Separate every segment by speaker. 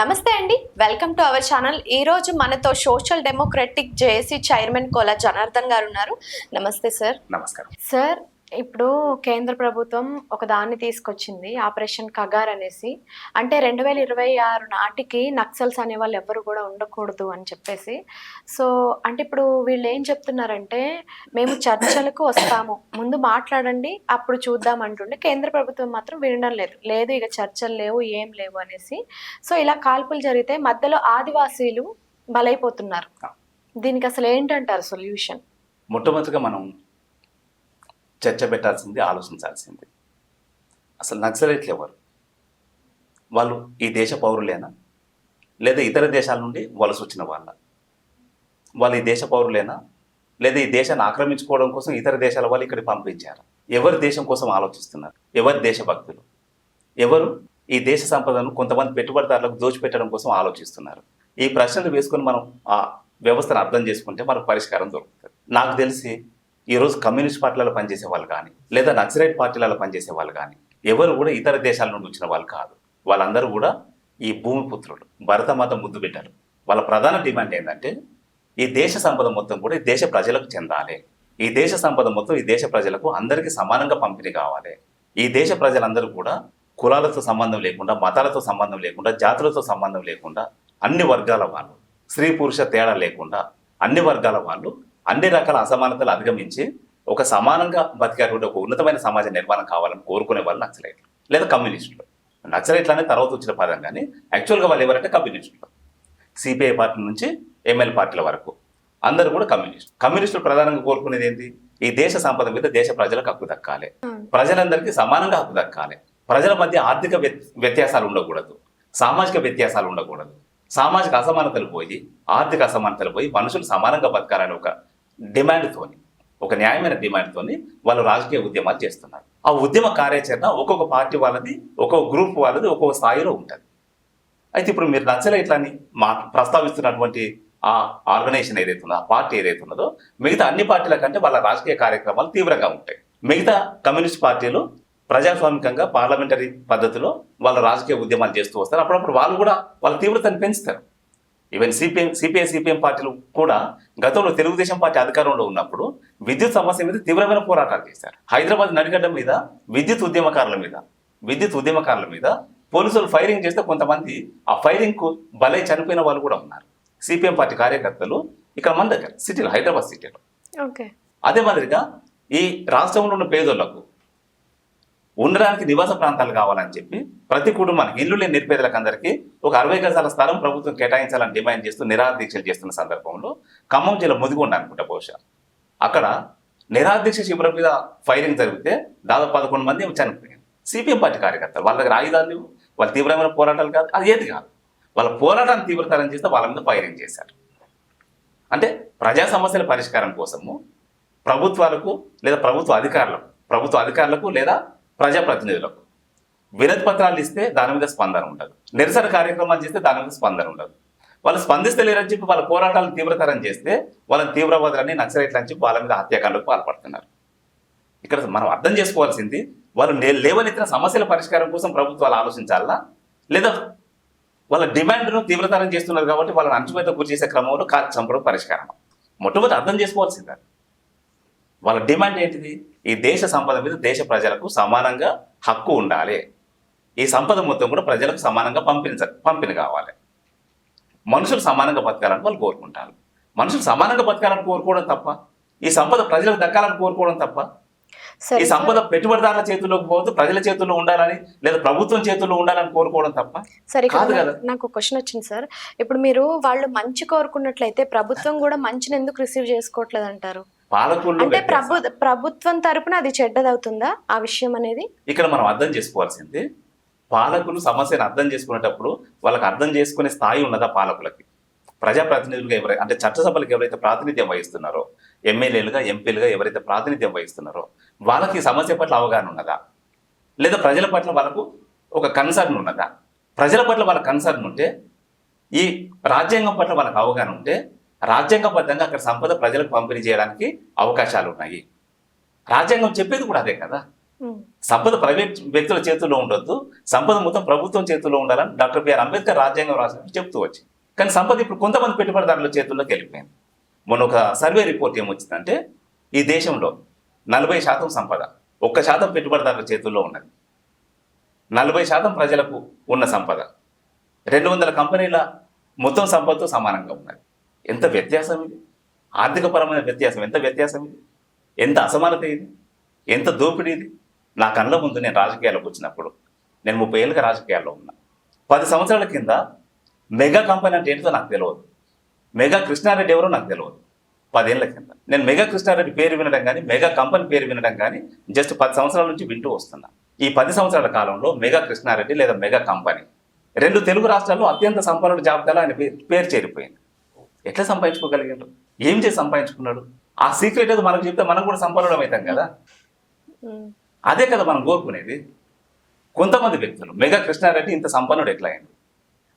Speaker 1: నమస్తే అండి. Welcome to our channel. ఈ రోజు మనతో social democratic JAC chairman Kola Janardhan garu ఉన్నారు. నమస్తే సార్.
Speaker 2: నమస్కారం.
Speaker 1: సార్ ఇప్పుడు కేంద్ర ప్రభుత్వం ఒక దాన్ని తీసుకొచ్చింది ఆపరేషన్ కగార్ అనేసి. అంటే రెండు వేల ఇరవై ఆరు నాటికి నక్సల్స్ అనే వాళ్ళు ఎవరు కూడా ఉండకూడదు అని చెప్పేసి. సో అంటే ఇప్పుడు వీళ్ళు ఏం చెప్తున్నారంటే మేము చర్చలకు వస్తాము ముందు మాట్లాడండి అప్పుడు చూద్దాం అంటుండే కేంద్ర ప్రభుత్వం మాత్రం వినడం లేదు. లేదు ఇక చర్చలు లేవు ఏం లేవు అనేసి. సో ఇలా కాల్పులు జరిగితే మధ్యలో ఆదివాసీలు బలైపోతున్నారు. దీనికి అసలు ఏంటంటారు సొల్యూషన్?
Speaker 2: మొట్టమొదటిగా మనం చర్చ పెట్టాల్సింది ఆలోచించాల్సింది. అసలు నక్సలైట్లు ఎవరు? వాళ్ళు ఈ దేశ పౌరులేనా? లేదా ఇతర దేశాల నుండి వలస వచ్చిన వాళ్ళ? వాళ్ళు ఈ దేశ పౌరులేనా? లేదా ఈ దేశాన్ని ఆక్రమించుకోవడం కోసం ఇతర దేశాల వాళ్ళు ఇక్కడ పంపించారు? ఎవరు దేశం కోసం ఆలోచిస్తున్నారు? ఎవరు దేశభక్తులు? ఎవరు ఈ దేశ సంపదను కొంతమంది పెట్టుబడిదారులకు దోచిపెట్టడం కోసం ఆలోచిస్తున్నారు? ఈ ప్రశ్నలు వేసుకొని మనం ఆ వ్యవస్థను అర్థం చేసుకుంటే మనకు పరిష్కారం దొరుకుతుంది. నాకు తెలిసి ఈరోజు కమ్యూనిస్ట్ పార్టీలలో పనిచేసే వాళ్ళు కానీ లేదా నక్సలైట్ పార్టీలలో పనిచేసే వాళ్ళు కానీ ఎవరు కూడా ఇతర దేశాల నుండి వచ్చిన వాళ్ళు కాదు. వాళ్ళందరూ కూడా ఈ భూమిపుత్రులు భరతమాత ముద్దు బిడ్డలు. వాళ్ళ ప్రధాన డిమాండ్ ఏంటంటే ఈ దేశ సంపద మొత్తం కూడా ఈ దేశ ప్రజలకు చెందాలి. ఈ దేశ సంపద మొత్తం ఈ దేశ ప్రజలకు అందరికీ సమానంగా పంపిణీ కావాలి. ఈ దేశ ప్రజలందరూ కూడా కులాలతో సంబంధం లేకుండా మతాలతో సంబంధం లేకుండా జాతులతో సంబంధం లేకుండా అన్ని వర్గాల వాళ్ళు స్త్రీ పురుష తేడా లేకుండా అన్ని వర్గాల వాళ్ళు అన్ని రకాల అసమానతలు అధిగమించి ఒక సమానంగా బతికేటువంటి ఒక ఉన్నతమైన సమాజ నిర్మాణం కావాలని కోరుకునే వాళ్ళు నక్సలైట్లు లేదా కమ్యూనిస్టులు. నక్సలైట్లు అనేది తర్వాత వచ్చిన పదం కానీ యాక్చువల్గా వాళ్ళు ఎవరంటే కమ్యూనిస్టులు. సిపిఐ పార్టీ నుంచి ఎంఎల్ పార్టీల వరకు అందరూ కూడా కమ్యూనిస్ట్ కమ్యూనిస్టులు ప్రధానంగా కోరుకునేది ఏంటి? ఈ దేశ సంపద మీద దేశ ప్రజలకు హక్కు దక్కాలి. ప్రజలందరికీ సమానంగా హక్కు దక్కాలి. ప్రజల మధ్య ఆర్థిక వ్యత్- వ్యత్యాసాలు ఉండకూడదు. సామాజిక వ్యత్యాసాలు ఉండకూడదు. సామాజిక అసమానతలు పోయి ఆర్థిక అసమానతలు పోయి మనుషులు సమానంగా బతకాలని ఒక డిమాండ్తోని ఒక న్యాయమైన డిమాండ్తోని వాళ్ళు రాజకీయ ఉద్యమాలు చేస్తున్నారు. ఆ ఉద్యమ కార్యాచరణ ఒక్కొక్క పార్టీ వాళ్ళది ఒక్కొక్క గ్రూప్ వాళ్ళది ఒక్కొక్క స్థాయిలో ఉంటుంది. అయితే ఇప్పుడు మీరు నచ్చలేట్లని మా ప్రస్తావిస్తున్నటువంటి ఆ ఆర్గనైజేషన్ ఏదైతే ఉందో ఆ పార్టీ ఏదైతే ఉన్నదో మిగతా అన్ని పార్టీల కంటే వాళ్ళ రాజకీయ కార్యక్రమాలు తీవ్రంగా ఉంటాయి. మిగతా కమ్యూనిస్ట్ పార్టీలు ప్రజాస్వామికంగా పార్లమెంటరీ పద్ధతిలో వాళ్ళ రాజకీయ ఉద్యమాలు చేస్తూ వస్తారు. అప్పుడప్పుడు వాళ్ళు కూడా వాళ్ళ తీవ్రతను పెంచుతారు. ఈవెన్ సిపిఎం సిపిఐ సిపిఎం పార్టీలు కూడా గతంలో తెలుగుదేశం పార్టీ అధికారంలో ఉన్నప్పుడు విద్యుత్ సమస్య మీద తీవ్రమైన పోరాటాలు చేశారు. హైదరాబాద్ నడిగడ్డ మీద విద్యుత్ ఉద్యమకారుల మీద విద్యుత్ ఉద్యమకారుల మీద పోలీసులు ఫైరింగ్ చేస్తే కొంతమంది ఆ ఫైరింగ్కు బలై చనిపోయిన వాళ్ళు కూడా ఉన్నారు. సిపిఎం పార్టీ కార్యకర్తలు ఇక్కడ మన దగ్గర సిటీలో హైదరాబాద్ సిటీలో.
Speaker 1: ఓకే.
Speaker 2: అదే మాదిరిగా ఈ రాష్ట్రంలో ఉన్న పేదోళ్ళకు ఉండడానికి నివాస ప్రాంతాలు కావాలని చెప్పి ప్రతి కుటుంబానికి ఇల్లు లేని నిరుపేదలకందరికీ ఒక అరవై గజాల స్థలం ప్రభుత్వం కేటాయించాలని డిమాండ్ చేస్తూ నిరాదీక్షలు చేస్తున్న సందర్భంలో ఖమ్మం జిల్లా ముదిగొండ అనుకుంటా బహుశా. అక్కడ నిరాదీక్ష శిబిరం మీద ఫైరింగ్ జరిగితే దాదాపు పదకొండు మంది ఏమో చనిపోయారు. సిపిఎం పార్టీ కార్యకర్తలు వాళ్ళ దగ్గర ఆయుధాలు వాళ్ళ తీవ్రమైన పోరాటాలు కాదు అది ఏది కాదు. వాళ్ళ పోరాటాన్ని తీవ్రతరం చేస్తే వాళ్ళ మీద ఫైరింగ్ చేశారు. అంటే ప్రజా సమస్యల పరిష్కారం కోసము ప్రభుత్వాలకు లేదా ప్రభుత్వ అధికారులకు ప్రభుత్వ అధికారులకు లేదా ప్రజాప్రతినిధులకు. వినతి పత్రాలు ఇస్తే దాని మీద స్పందన ఉండదు. నిరసన కార్యక్రమాలు చేస్తే దాని మీద స్పందన ఉండదు. వాళ్ళు స్పందిస్తలేరని చెప్పి వాళ్ళ పోరాటాలను తీవ్రతరం చేస్తే వాళ్ళని తీవ్రవాదులని నక్సలైట్లని చెప్పి వాళ్ళ మీద హత్యాకాండకు పాల్పడుతున్నారు. ఇక్కడ మనం అర్థం చేసుకోవాల్సింది వాళ్ళు లేవనెత్తిన సమస్యల పరిష్కారం కోసం ప్రభుత్వాలు ఆలోచించాలా? లేదా వాళ్ళ డిమాండ్ను తీవ్రతరం చేస్తున్నారు కాబట్టి వాళ్ళని అంచుమీద గురి చేసే క్రమంలో కాల్చి చంపడం పరిష్కారం మొట్టమొదటి అర్థం చేసుకోవాల్సింది. వాళ్ళ డిమాండ్ ఏంటిది? ఈ దేశ సంపద మీద దేశ ప్రజలకు సమానంగా హక్కు ఉండాలి. ఈ సంపద మొత్తం కూడా ప్రజలకు సమానంగా పంపిణీ పంపిణీ కావాలి. మనుషులు సమానంగా బతకాలని వాళ్ళు కోరుకుంటారు. మనుషులు సమానంగా బతకాలని కోరుకోవడం తప్ప ఈ సంపద ప్రజలకు దక్కాలని కోరుకోవడం తప్ప ఈ సంపద పెట్టుబడిదారుల చేతుల్లోకి పోవద్దు ప్రజల చేతుల్లో ఉండాలని లేదా ప్రభుత్వం చేతుల్లో ఉండాలని కోరుకోవడం తప్ప
Speaker 1: సరే
Speaker 2: కాదు కదా.
Speaker 1: నాకు క్వశ్చన్ వచ్చింది సార్. ఇప్పుడు మీరు వాళ్ళు మంచి కోరుకున్నట్లయితే ప్రభుత్వం కూడా మంచిని ఎందుకు రిసీవ్ చేసుకోవట్లేదు అంటారు
Speaker 2: పాలకుల్లో
Speaker 1: అంటే. ప్రభు ప్రభుత్వం తరపున అది చెడ్డదవుతుందా? ఆ విషయం అనేది?
Speaker 2: ఇక్కడ మనం అర్థం చేసుకోవాల్సింది పాలకులు సమస్యను అర్థం చేసుకునేటప్పుడు వాళ్ళకి అర్థం చేసుకునే స్థాయి ఉన్నదా పాలకులకి? ప్రజాప్రతినిధులుగా ఎవరైతే అంటే చట్టసభలకు ఎవరైతే ప్రాతినిధ్యం వహిస్తున్నారో ఎమ్మెల్యేలుగా ఎంపీలుగా ఎవరైతే ప్రాతినిధ్యం వహిస్తున్నారో వాళ్ళకి ఈ సమస్య పట్ల అవగాహన ఉన్నదా? లేదా ప్రజల పట్ల వాళ్ళకు ఒక కన్సర్న్ ఉన్నదా? ప్రజల పట్ల వాళ్ళ కన్సర్న్ ఉంటే ఈ రాజ్యాంగం పట్ల వాళ్ళకి అవగాహన ఉంటే రాజ్యాంగబద్ధంగా అక్కడ సంపద ప్రజలకు పంపిణీ చేయడానికి అవకాశాలు ఉన్నాయి రాజ్యాంగం చెప్పేది కూడా అదే కదా. సంపద ప్రైవేట్ వ్యక్తుల చేతుల్లో ఉండొద్దు. సంపద మొత్తం ప్రభుత్వం చేతుల్లో ఉండాలని డాక్టర్ బిఆర్ అంబేద్కర్ రాజ్యాంగం రాసినట్టు చెప్తూ వచ్చి కానీ సంపద ఇప్పుడు కొంతమంది పెట్టుబడిదారుల చేతుల్లోకి వెళ్ళిపోయింది. మొన్న ఒక సర్వే రిపోర్ట్ ఏమొచ్చిందంటే ఈ దేశంలో నలభై శాతం సంపద ఒక్క శాతం పెట్టుబడిదారుల చేతుల్లో ఉన్నది. నలభై శాతం ప్రజలకు ఉన్న సంపద. రెండు వందల కంపెనీల మొత్తం సంపదతో సమానంగా ఉన్నది. ఎంత వ్యత్యాసం ఇది? ఆర్థికపరమైన వ్యత్యాసం ఎంత వ్యత్యాసం ఇది? ఎంత అసమానత ఇది? ఎంత దోపిడీ ఇది? నా కళ్ళ ముందు నేను రాజకీయాలకు వచ్చినప్పుడు నేను ముప్పై ఏళ్ళుగా రాజకీయాల్లో ఉన్నా. పది సంవత్సరాల కింద మెగా కంపెనీ అంటే ఏంటో నాకు తెలియదు మెగా కృష్ణారెడ్డి ఎవరో నాకు తెలియదు పదేళ్ళ కింద. నేను మెగా కృష్ణారెడ్డి పేరు వినడం కానీ మెగా కంపెనీ పేరు వినడం కానీ జస్ట్ పది సంవత్సరాల నుంచి వింటూ వస్తున్నా. ఈ పది సంవత్సరాల కాలంలో మెగా కృష్ణారెడ్డి లేదా మెగా కంపెనీ రెండు తెలుగు రాష్ట్రాల్లో అత్యంత సంపన్నుల జాబితాలో ఆయన పేరు చేరిపోయింది. ఎట్లా సంపాదించుకోగలిగాడు? ఏం చేసి సంపాదించుకున్నాడు? ఆ సీక్రెట్ ఏదో మనకు చెప్తే మనం కూడా సంపన్నులం అవుతాం కదా? అదే కదా మనం కోరుకునేది. కొంతమంది వ్యక్తులు మెగా కృష్ణారెడ్డి ఇంత సంపన్నుడు ఎట్లా అయింది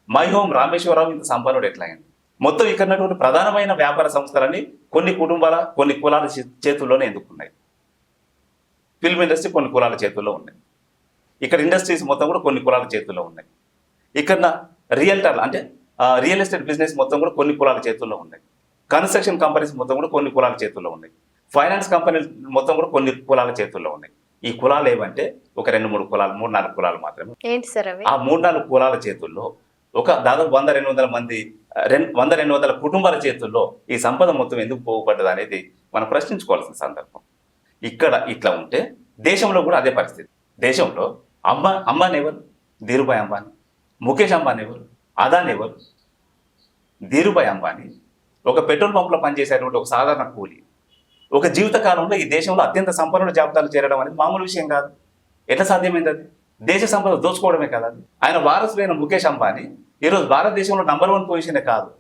Speaker 2: మై హోమ్ రామేశ్వరరావు ఇంత సంపన్నుడు ఎట్లా అయింది మొత్తం ఇక్కడ ఉన్నటువంటి ప్రధానమైన వ్యాపార సంస్థలన్నీ కొన్ని కుటుంబాల కొన్ని కులాల చేతుల్లోనే ఎందుకున్నాయి? ఫిల్మ్ ఇండస్ట్రీ కొన్ని కులాల చేతుల్లో ఉన్నాయి. ఇక్కడ ఇండస్ట్రీస్ మొత్తం కూడా కొన్ని కులాల చేతుల్లో ఉన్నాయి. ఇక్కడ రియల్టర్ అంటే రియల్ ఎస్టేట్ బిజినెస్ మొత్తం కూడా కొన్ని కులాల చేతుల్లో ఉన్నాయి. కన్స్ట్రక్షన్ కంపెనీస్ మొత్తం కూడా కొన్ని కులాల చేతుల్లో ఉన్నాయి. ఫైనాన్స్ కంపెనీలు మొత్తం కూడా కొన్ని కులాల చేతుల్లో ఉన్నాయి. ఈ కులాలు ఏవంటే ఒక రెండు మూడు కులాలు మూడు నాలుగు కులాలు మాత్రమే.
Speaker 1: ఏంటి సార్
Speaker 2: ఆ మూడు నాలుగు కులాల చేతుల్లో ఒక దాదాపు వంద రెండు వందల మంది రెండు వంద రెండు వందల కుటుంబాల చేతుల్లో ఈ సంపద మొత్తం ఎందుకు పోగుపడ్డది అనేది మనం ప్రశ్నించుకోవాల్సిన సందర్భం. ఇక్కడ ఇట్లా ఉంటే దేశంలో కూడా అదే పరిస్థితి. దేశంలో అంబా అంబానీ ఎవరు? ధీరుభాయ్ అంబానీ ముఖేష్ అంబానీ ఎవరు? అదాని ఎవరు ధీరుభాయ్ అంబానీ ఒక పెట్రోల్ పంపులో పనిచేసేటువంటి ఒక సాధారణ కూలి. ఒక జీవిత కాలంలో ఈ దేశంలో అత్యంత సంపన్నుల జాబితాలు చేరడం అనేది మామూలు విషయం కాదు. ఎట్లా సాధ్యమైంది అది? దేశ సంపద దోచుకోవడమే కదా అది. ఆయన వారసులైన ముఖేష్ అంబానీ ఈరోజు భారతదేశంలో నంబర్ వన్ పొజిషనే కాదు.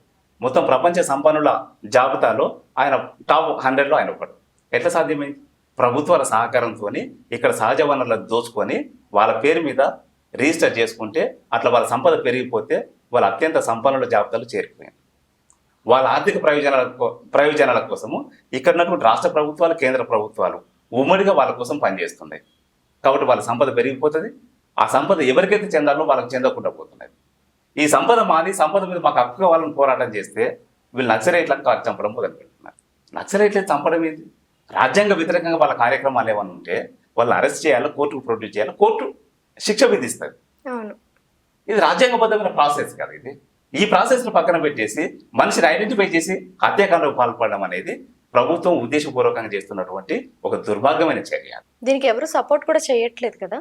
Speaker 2: మొత్తం ప్రపంచ సంపన్నుల జాబితాలో ఆయన టాప్ హండ్రెడ్లో ఆయన ఒకడు. ఎట్లా సాధ్యమైంది? ప్రభుత్వాల సహకారంతో ఇక్కడ సహజ వనరులను దోచుకొని వాళ్ళ పేరు మీద రిజిస్టర్ చేసుకుంటే అట్లా వాళ్ళ సంపద పెరిగిపోతే వాళ్ళ అత్యంత సంపన్నుల జాబితాలో చేరిపోయింది వాళ్ళ ఆర్థిక ప్రయోజనాల కో- ప్రయోజనాల కోసము ఇక్కడ ఉన్నటువంటి రాష్ట్ర ప్రభుత్వాలు కేంద్ర ప్రభుత్వాలు ఉమ్మడిగా వాళ్ళ కోసం పనిచేస్తున్నాయి. కాబట్టి వాళ్ళ సంపద పెరిగిపోతుంది. ఆ సంపద ఎవరికైతే చెందాలో వాళ్ళకి చెందకుండా పోతున్నది ఈ సంపద మాది సంపద మీద మాకు హక్కు కావాలని పోరాటం చేస్తే వీళ్ళు నక్సలైట్లకు చంపడం మొదలు పెడుతున్నారు నక్సలైట్లను చంపడం ఏంటి? రాజ్యాంగ వ్యతిరేకంగా వాళ్ళ కార్యక్రమాలు ఏమైనా ఉంటే వాళ్ళు అరెస్ట్ చేయాలి కోర్టుకు ప్రొడ్యూస్ చేయాలి? కోర్టు శిక్ష విధిస్తుంది.
Speaker 1: అవును.
Speaker 2: ఇది రాజ్యాంగబద్ధమైన ప్రాసెస్ కదా ఇది. ఈ ప్రాసెస్ను పక్కన పెట్టేసి మనిషిని ఐడెంటిఫై చేసి హత్యాకాండకు పాల్పడడం అనేది ప్రభుత్వం ఉద్దేశపూర్వకంగా చేస్తున్నటువంటి ఒక దుర్మార్గమైన చర్య.
Speaker 1: దీనికి ఎవరు సపోర్ట్ కూడా చేయట్లేదు కదా?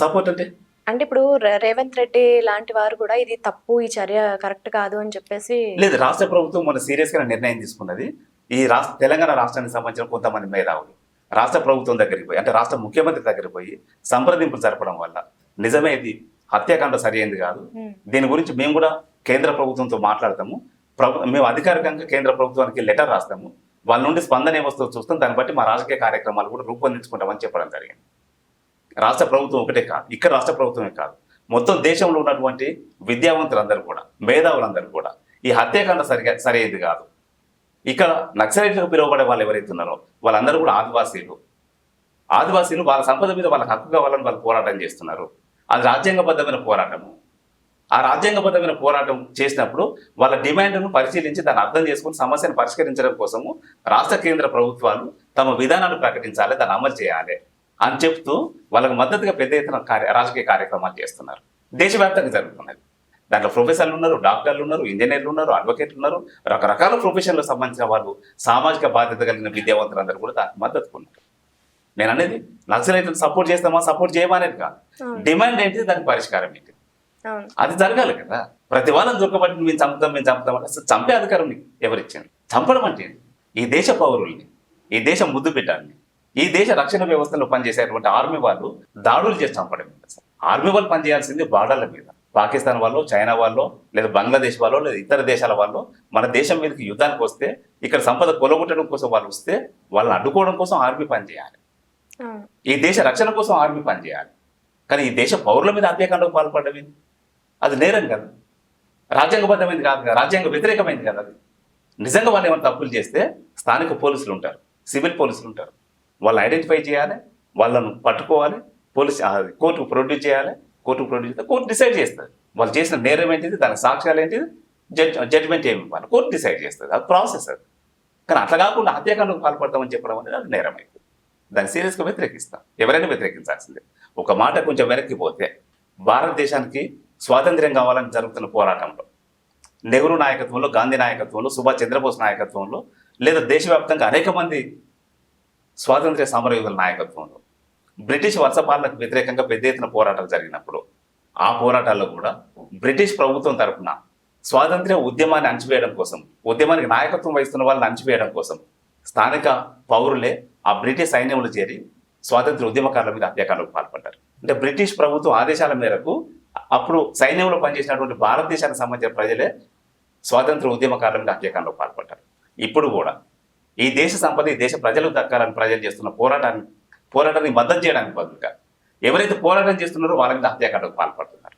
Speaker 2: సపోర్ట్ అంటే?
Speaker 1: అంటే ఇప్పుడు రేవంత్ రెడ్డి లాంటి వారు కూడా ఇది తప్పు ఈ చర్య కరెక్ట్ కాదు అని చెప్పేసి
Speaker 2: లేదు రాష్ట్ర ప్రభుత్వం మన సీరియస్గా నిర్ణయం తీసుకున్నది. ఈ రాష్ట్ర తెలంగాణ రాష్ట్రానికి సంబంధించిన కొంతమంది మేధావులు రాష్ట్ర ప్రభుత్వం దగ్గరికి పోయి అంటే రాష్ట్ర ముఖ్యమంత్రి దగ్గరికి పోయి సంప్రదింపులు జరపడం వల్ల నిజమే ఇది హత్యాకాండ సరైనది కాదు. దీని గురించి మేము కూడా కేంద్ర ప్రభుత్వంతో మాట్లాడతాము. ప్రభు మేము అధికారికంగా కేంద్ర ప్రభుత్వానికి లెటర్ రాస్తాము. వాళ్ళ నుండి స్పందన ఏమొస్తుందో చూస్తాం. దాన్ని బట్టి మా రాజకీయ కార్యక్రమాలు కూడా రూపొందించుకుంటామని చెప్పడం జరిగింది. రాష్ట్ర ప్రభుత్వం ఒకటే కాదు. ఇక్కడ రాష్ట్ర ప్రభుత్వమే కాదు. మొత్తం దేశంలో ఉన్నటువంటి విద్యావంతులందరూ కూడా మేధావులందరూ కూడా ఈ హత్యాకాండ సరిగా సరైనది కాదు. ఇక్కడ నక్సలైట్లకు పిలువబడే వాళ్ళు ఎవరైతే ఉన్నారో వాళ్ళందరూ కూడా ఆదివాసీలు. ఆదివాసీలు వాళ్ళ సంపద మీద వాళ్ళకి హక్కు కావాలని వాళ్ళు పోరాటం చేస్తున్నారు. అది రాజ్యాంగబద్ధమైన పోరాటము. ఆ రాజ్యాంగబద్ధమైన పోరాటం చేసినప్పుడు వాళ్ళ డిమాండ్ను పరిశీలించి దాన్ని అర్థం చేసుకుని సమస్యను పరిష్కరించడం కోసము రాష్ట్ర కేంద్ర ప్రభుత్వాలు తమ విధానాలు ప్రకటించాలి దాన్ని అమలు చేయాలి అని చెప్తూ వాళ్ళకు మద్దతుగా పెద్ద ఎత్తున కార్య రాజకీయ కార్యక్రమాలు చేస్తున్నారు. దేశవ్యాప్తంగా జరుగుతున్నది. దాంట్లో ప్రొఫెసర్లు ఉన్నారు డాక్టర్లు ఉన్నారు ఇంజనీర్లు ఉన్నారు అడ్వకేట్లు ఉన్నారు. రకరకాల ప్రొఫెషన్లకు సంబంధించిన వాళ్ళు సామాజిక బాధ్యత కలిగిన విద్యావంతులందరూ కూడా దానికి మద్దతు ఉన్నారు. నేను అనేది నక్సలైట్లను సపోర్ట్ చేస్తామా సపోర్ట్ చేయమనేది కాదు. డిమాండ్ ఏంటి దానికి పరిష్కారం ఏంటి అది జరగాలి కదా. ప్రతి వాళ్ళని దొరకబట్టి మేము చంపుతాం మేము చంపుతాం అంటే అసలు చంపే అధికారం నీకు ఎవరిచ్చింది? చంపడం అంటే? ఈ దేశ పౌరుల్ని ఈ దేశ ముద్దు బిడ్డల్ని ఈ దేశ రక్షణ వ్యవస్థలో పనిచేసేటువంటి ఆర్మీ వాళ్ళు దాడులు చేసి చంపడం? ఆర్మీ వాళ్ళు పనిచేయాల్సింది బార్డర్ల మీద. పాకిస్తాన్ వాళ్ళు చైనా వాళ్ళు లేదా బంగ్లాదేశ్ వాళ్ళు లేదా ఇతర దేశాల వాళ్ళు మన దేశం మీదకి యుద్ధానికి వస్తే ఇక్కడ సంపద కొలగొట్టడం కోసం వాళ్ళు వస్తే వాళ్ళని అడ్డుకోవడం కోసం ఆర్మీ పనిచేయాలి. ఈ దేశ రక్షణ కోసం ఆర్మీ పనిచేయాలి. కానీ ఈ దేశ పౌరుల మీద హత్యాకాండకు పాల్పడడం అది నేరం కదా. రాజ్యాంగబద్ధమైంది కాదు కదా. రాజ్యాంగ వ్యతిరేకమైంది కదా అది. నిజంగా వాళ్ళు ఏమైనా తప్పులు చేస్తే స్థానిక పోలీసులు ఉంటారు. సివిల్ పోలీసులు ఉంటారు. వాళ్ళు ఐడెంటిఫై చేయాలి. వాళ్ళను పట్టుకోవాలి. పోలీస్ కోర్టుకు ప్రొడ్యూస్ చేయాలి. కోర్టుకు ప్రొడ్యూస్ చేస్తే కోర్టు డిసైడ్ చేస్తుంది వాళ్ళు చేసిన నేరం ఏంటిది? దాని సాక్ష్యాలు ఏంటిది? జడ్జ్ జడ్జ్మెంట్ ఏమి ఇవ్వాలి? కోర్టు డిసైడ్ చేస్తుంది. అది ప్రాసెస్ అది. కానీ అట్లా కాకుండా హత్యాకాండకు పాల్పడతామని చెప్పడం అనేది అది నేరం దాన్ని సీరియస్గా వ్యతిరేకిస్తాం. ఎవరైనా వ్యతిరేకించాల్సిందే. ఒక మాట కొంచెం వెనక్కి పోతే భారతదేశానికి స్వాతంత్ర్యం కావాలని జరుగుతున్న పోరాటంలో నెహ్రూ నాయకత్వంలో గాంధీ నాయకత్వంలో సుభాష్ చంద్రబోస్ నాయకత్వంలో లేదా దేశవ్యాప్తంగా అనేక మంది స్వాతంత్ర్య సమరయోధుల నాయకత్వంలో బ్రిటిష్ వలసపాలనకు వ్యతిరేకంగా పెద్ద ఎత్తున పోరాటాలు జరిగినప్పుడు ఆ పోరాటాల్లో కూడా బ్రిటిష్ ప్రభుత్వం తరఫున స్వాతంత్ర్య ఉద్యమాన్ని అణచివేయడం కోసం ఉద్యమానికి నాయకత్వం వహిస్తున్న వాళ్ళని అణచివేయడం కోసం స్థానిక పౌరులే ఆ బ్రిటిష్ సైన్యంలో చేరి స్వాతంత్ర ఉద్యమకారుల మీద హత్యాకాండకు పాల్పడ్డారు. అంటే బ్రిటిష్ ప్రభుత్వం ఆదేశాల మేరకు అప్పుడు సైన్యంలో పనిచేసినటువంటి భారతదేశానికి సంబంధించిన ప్రజలే స్వాతంత్ర ఉద్యమకారుల మీద హత్యాకాండకు పాల్పడ్డారు. ఇప్పుడు కూడా ఈ దేశ సంపద ఈ దేశ ప్రజలకు దక్కాలని ప్రజలు చేస్తున్న పోరాటాన్ని పోరాటాన్ని మద్దతు చేయడానికి బదులుగా ఎవరైతే పోరాటం చేస్తున్నారో వాళ్ళ మీద హత్యాకాండకు పాల్పడుతున్నారు.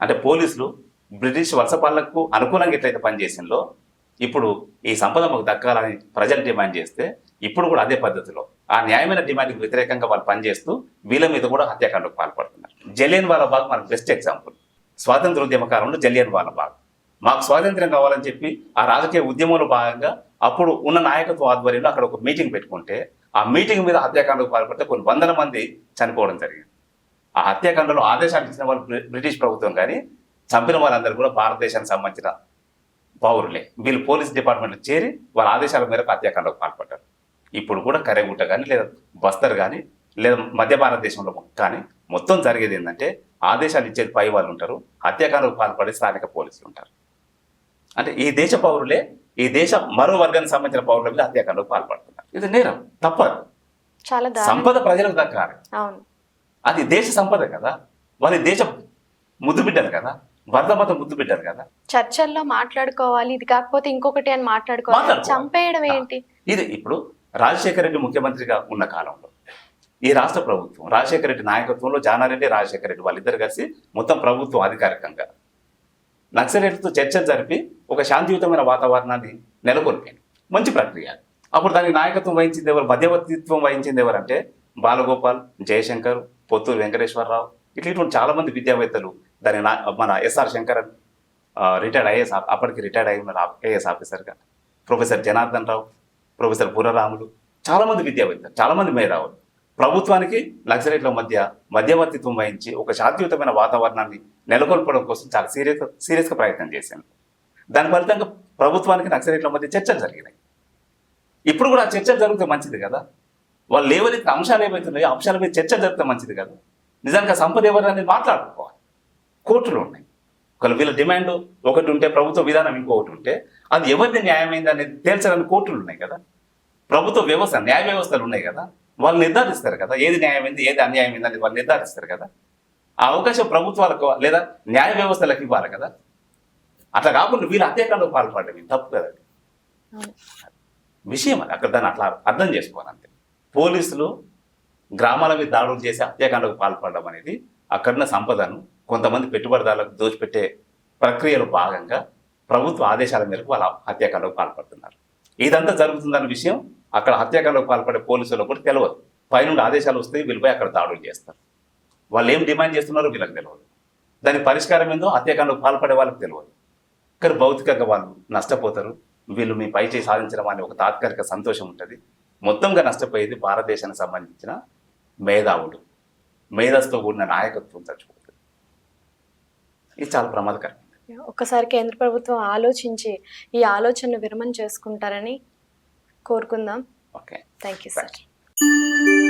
Speaker 2: అంటే పోలీసులు బ్రిటిష్ వలసపాలకు అనుకూలంగా ఎట్లయితే పనిచేసిందో ఇప్పుడు ఈ సంపద మాకు దక్కాలని ప్రజలు డిమాండ్ చేస్తే ఇప్పుడు కూడా అదే పద్ధతిలో ఆ న్యాయమైన డిమాండ్కి వ్యతిరేకంగా వాళ్ళు పనిచేస్తూ వీళ్ళ మీద కూడా హత్యాకాండకు పాల్పడుతున్నారు. జలియన్ వాళ్ళ బాగ్ మనకు బెస్ట్ ఎగ్జాంపుల్ స్వాతంత్ర ఉద్యమకాలంలో జలియన్ వాళ్ళ బాగ్. మాకు స్వాతంత్ర్యం కావాలని చెప్పి ఆ రాజకీయ ఉద్యమంలో భాగంగా అప్పుడు ఉన్న నాయకత్వ ఆధ్వర్యంలో అక్కడ ఒక మీటింగ్ పెట్టుకుంటే ఆ మీటింగ్ మీద హత్యాకాండకు పాల్పడితే కొన్ని వందల మంది చనిపోవడం జరిగింది. ఆ హత్యాకాండలో ఆదేశాలు ఇచ్చిన వాళ్ళు బ్రిటిష్ ప్రభుత్వం కానీ చంపిన వాళ్ళందరూ కూడా భారతదేశానికి సంబంధించిన పౌరులే. వీళ్ళు పోలీస్ డిపార్ట్మెంట్లో చేరి వాళ్ళ ఆదేశాల మేరకు హత్యాకాండకు పాల్పడ్డారు. ఇప్పుడు కూడా కరెగుట్ట కానీ లేదా బస్తర్ కానీ లేదా మధ్య భారతదేశంలో కానీ మొత్తం జరిగేది ఏంటంటే ఆదేశాలు ఇచ్చేది పై వాళ్ళు ఉంటారు హత్యాకాండకు పాల్పడే స్థానిక పోలీసులు ఉంటారు. అంటే ఈ దేశ పౌరులే ఈ దేశ మరో వర్గానికి సంబంధించిన పౌరుల మీద హత్యాకాండకు పాల్పడుతున్నారు ఇది నేరం తప్పదు. సంపద ప్రజలకు దక్కాలి అది దేశ సంపద కదా. వాళ్ళ దేశ ముద్దు బిడ్డలు కదా. వర్ధమత ముద్దు బిడ్డలు కదా.
Speaker 1: చర్చల్లో మాట్లాడుకోవాలి ఇది కాకపోతే ఇంకొకటి అని మాట్లాడుకోవాలి. చంపేయడం ఏంటి?
Speaker 2: ఇది ఇప్పుడు రాజశేఖర రెడ్డి ముఖ్యమంత్రిగా ఉన్న కాలంలో ఈ రాష్ట్ర ప్రభుత్వం రాజశేఖర రెడ్డి నాయకత్వంలో జానారెడ్డి రాజశేఖర రెడ్డి వాళ్ళిద్దరు కలిసి మొత్తం ప్రభుత్వం అధికారికంగా నక్సలైట్లతో చర్చలు జరిపి ఒక శాంతియుతమైన వాతావరణాన్ని నెలకొల్పింది మంచి ప్రక్రియ అప్పుడు దానికి నాయకత్వం వహించింది ఎవరు? మధ్యవర్తిత్వం వహించింది ఎవరంటే బాలగోపాల్ జయశంకర్ పొత్తూరు వెంకటేశ్వరరావు. ఇట్లా ఇటువంటి చాలా మంది విద్యావేత్తలు దాని మన ఎస్ఆర్ శంకరన్ రిటైర్డ్ ఐఏఎస్ అప్పటికి రిటైర్డ్ అయి ఉన్నారు ఐఏఎస్ ఆఫీసర్గా ప్రొఫెసర్ జనార్దన్ రావు ప్రొఫెసర్ పురరాములు చాలామంది విద్యావేత్తలు చాలామంది మేధావులు. ప్రభుత్వానికి నక్సలైట్ల మధ్య మధ్యవర్తిత్వం వహించి ఒక శాంతియుతమైన వాతావరణాన్ని నెలకొల్పడం కోసం చాలా సీరియస్ సీరియస్గా ప్రయత్నం చేశాను. దాని ఫలితంగా ప్రభుత్వానికి నక్సలైట్ల మధ్య చర్చలు జరిగినాయి. ఇప్పుడు కూడా ఆ చర్చలు జరిగితే మంచిది కదా? వాళ్ళు ఏవైతే అంశాలు ఏమవుతున్నాయో అంశాల మీద చర్చ జరిగితే మంచిది కదా? నిజానికి ఆ సంపద ఎవరు అనేది మాట్లాడుకోవాలి. కోర్టులు ఉన్నాయి. ఒకవేళ వీళ్ళ డిమాండ్ ఒకటి ఉంటే ప్రభుత్వ విధానం ఇంకొకటి ఉంటే అది ఎవరిది న్యాయమైంది అనేది తేల్చడానికి కోర్టులు ఉన్నాయి కదా? ప్రభుత్వ వ్యవస్థ న్యాయ వ్యవస్థలు ఉన్నాయి కదా. వాళ్ళు నిర్ధారిస్తారు కదా ఏది న్యాయమైంది ఏది అన్యాయమైంది అనేది వాళ్ళు నిర్ధారిస్తారు కదా. ఆ అవకాశం ప్రభుత్వాలకు లేదా న్యాయ వ్యవస్థలకు ఇవ్వాలి కదా. అట్లా కాకుండా వీళ్ళు హత్యాకాండకు పాల్పడడం ఇది తప్పు కదా. విషయం అది. అక్కడ దాన్ని అట్లా అర్థం చేసుకోవాలి అంతే. పోలీసులు గ్రామాల మీద దాడులు చేసి హత్యాకాండకు పాల్పడడం అనేది అక్కడున్న సంపదను కొంతమంది పెట్టుబడిదారులకు దోచిపెట్టే ప్రక్రియలో భాగంగా ప్రభుత్వ ఆదేశాల మేరకు వాళ్ళ హత్యాకాండకు పాల్పడుతున్నారు. ఇదంతా జరుగుతుందన్న విషయం అక్కడ హత్యాకాండకు పాల్పడే పోలీసులకు కూడా తెలియదు పైనుండి ఆదేశాలు వస్తే వీళ్ళపై అక్కడ దాడులు చేస్తారు. వాళ్ళు ఏం డిమాండ్ చేస్తున్నారో వీళ్ళకి తెలియదు దాని పరిష్కారం ఏందో హత్యాకాండకు పాల్పడే వాళ్ళకి తెలియదు కానీ భౌతికంగా వాళ్ళు నష్టపోతారు. వీళ్ళు మీ పై చేయి సాధించడం అనే ఒక తాత్కాలిక సంతోషం ఉంటుంది. మొత్తంగా నష్టపోయేది భారతదేశానికి సంబంధించిన మేధావులు. మేధస్తో కూడిన నాయకత్వం చచ్చిపోతుంది ఇది చాలా ప్రమాదకరం.
Speaker 1: ఒక్కసారి కేంద్ర ప్రభుత్వం ఆలోచించి ఈ ఆలోచనను విరమణ చేసుకుంటారని కోరుకుందాం.
Speaker 2: ఓకే.
Speaker 1: Thank you sir